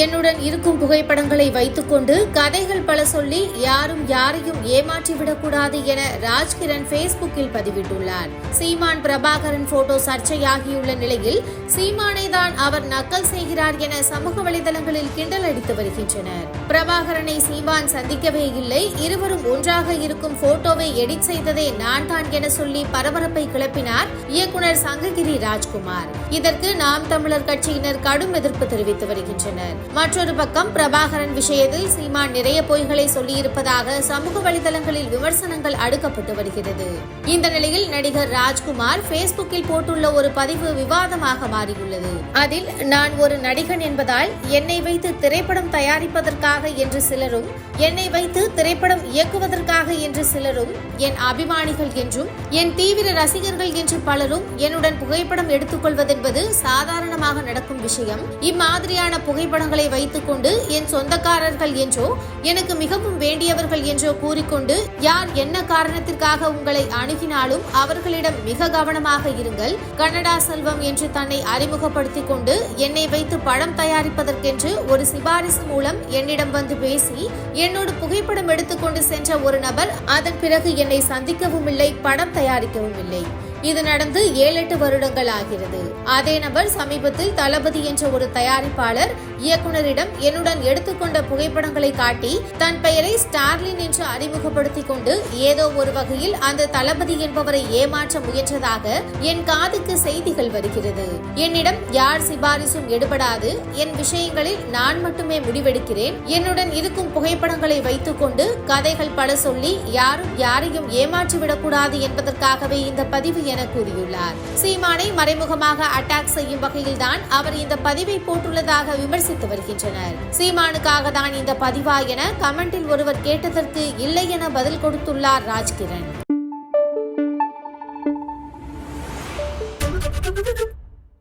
என்னுடன் இருக்கும் புகைப்படங்களை வைத்துக்கொண்டு கதைகள் பல சொல்லி யாரும் யாரையும் ஏமாற்றிவிடக்கூடாது என ராஜ்கிரண் பேஸ்புக்கில் பதிவிட்டுள்ளார். சீமான் பிரபாகரன் போட்டோ சர்ச்சையாகியுள்ள நிலையில் சீமானை தான் அவர் நக்கல் செய்கிறார் என சமூக வலைதளங்களில் கிண்டல் அடித்து வருகின்றனர். பிரபாகரனை சீமான் சந்திக்கவே இல்லை. இருவரும் ஒன்றாக இருக்கும் போட்டோவை எடிட் செய்ததே நான் தான் என சொல்லி பரபரப்பை கிளப்பினார் இயக்குனர் சங்ககிரி ராஜ்குமார். இதற்கு நாம் தமிழர் கட்சியினர் கடும் எதிர்ப்பு தெரிவித்து வருகின்றனர். மற்றொரு பக்கம் பிரபாகரன் விஷயத்தில் சீமான் நிறைய பொய்களை சொல்லியிருப்பதாக சமூக வலைதளங்களில் விமர்சனங்கள் அடுக்கப்பட்டு வருகிறது. இந்த நிலையில் நடிகர் ராஜ்குமார் பேஸ்புக்கில் போட்டுள்ள ஒரு பதிவு விவாதமாக மாறியுள்ளது. அதில் நான் ஒரு நடிகன் என்பதால் என்னை வைத்து திரைப்படம் தயாரிப்பதற்காக என்று சிலரும் என்னை வைத்து திரைப்படம் இயக்குவதற்காக என்று சிலரும் என் அபிமானிகள் என்றும் என் தீவிர ரசிகர்கள் என்று பலரும் என்னுடன் புகைப்படம் எடுத்துக்கொள்வதென்பது சாதாரணமாக நடக்கும் விஷயம். இம்மாதிரியான புகைப்படம் புகைப்படங்களை வைத்துக்கொண்டு என் சொந்தக்காரர்கள் என்றோ எனக்கு மிகவும் வேண்டியவர்கள் என்றோ கூறிக்கொண்டு யார் என்ன காரணத்திற்காக உங்களை அணுகினாலும் அவர்களிடம் மிக கவனமாக இருங்கள். கனடா செல்வம் என்று தன்னை அறிமுகப்படுத்திக் கொண்டு என்னை வைத்து படம் தயாரிப்பதற்கென்று ஒரு சிபாரிசு மூலம் என்னிடம் வந்து பேசி என்னோடு புகைப்படம் எடுத்துக்கொண்டு சென்ற ஒரு நபர் அதன் பிறகு என்னை சந்திக்கவும் இல்லை படம் தயாரிக்கவும் இல்லை. இது நடந்து ஏழு எட்டு வருடங்கள் ஆகிறது. அதே நபர் சமீபத்தில் தளபதி என்ற ஒரு தயாரிப்பாளர் இயக்குனரிடம் என்னுடன் எடுத்துக்கொண்ட புகைப்படங்களை காட்டி தன் பெயரை ஸ்டார்லின் என்று அறிமுகப்படுத்திக் கொண்டு ஏதோ ஒரு வகையில் அந்த தளபதி என்பவரை ஏமாற்ற முயன்றதாக என் காதுக்கு செய்திகள் வருகிறது. என்னிடம் யார் சிபாரிசும் எடுபடாது. என் விஷயங்களில் நான் மட்டுமே முடிவெடுக்கிறேன். என்னுடன் இருக்கும் புகைப்படங்களை வைத்துக்கொண்டு கதைகள் பல சொல்லி யாரும் யாரையும் ஏமாற்றிவிடக்கூடாது என்பதற்காகவே இந்த பதிவு என கூறியுள்ளார். சீமானை மறைமுகமாக அட்டாக் செய்யும் வகையில்தான் அவர் இந்த பதிவை போட்டுள்ளதாக விமர்சித்து வருகின்றனர். சீமானுக்காக தான் இந்த பதிவா என கமெண்டில் ஒருவர் கேட்டதற்கு இல்லை என பதில் கொடுத்துள்ளார் ராஜ்கிரண்.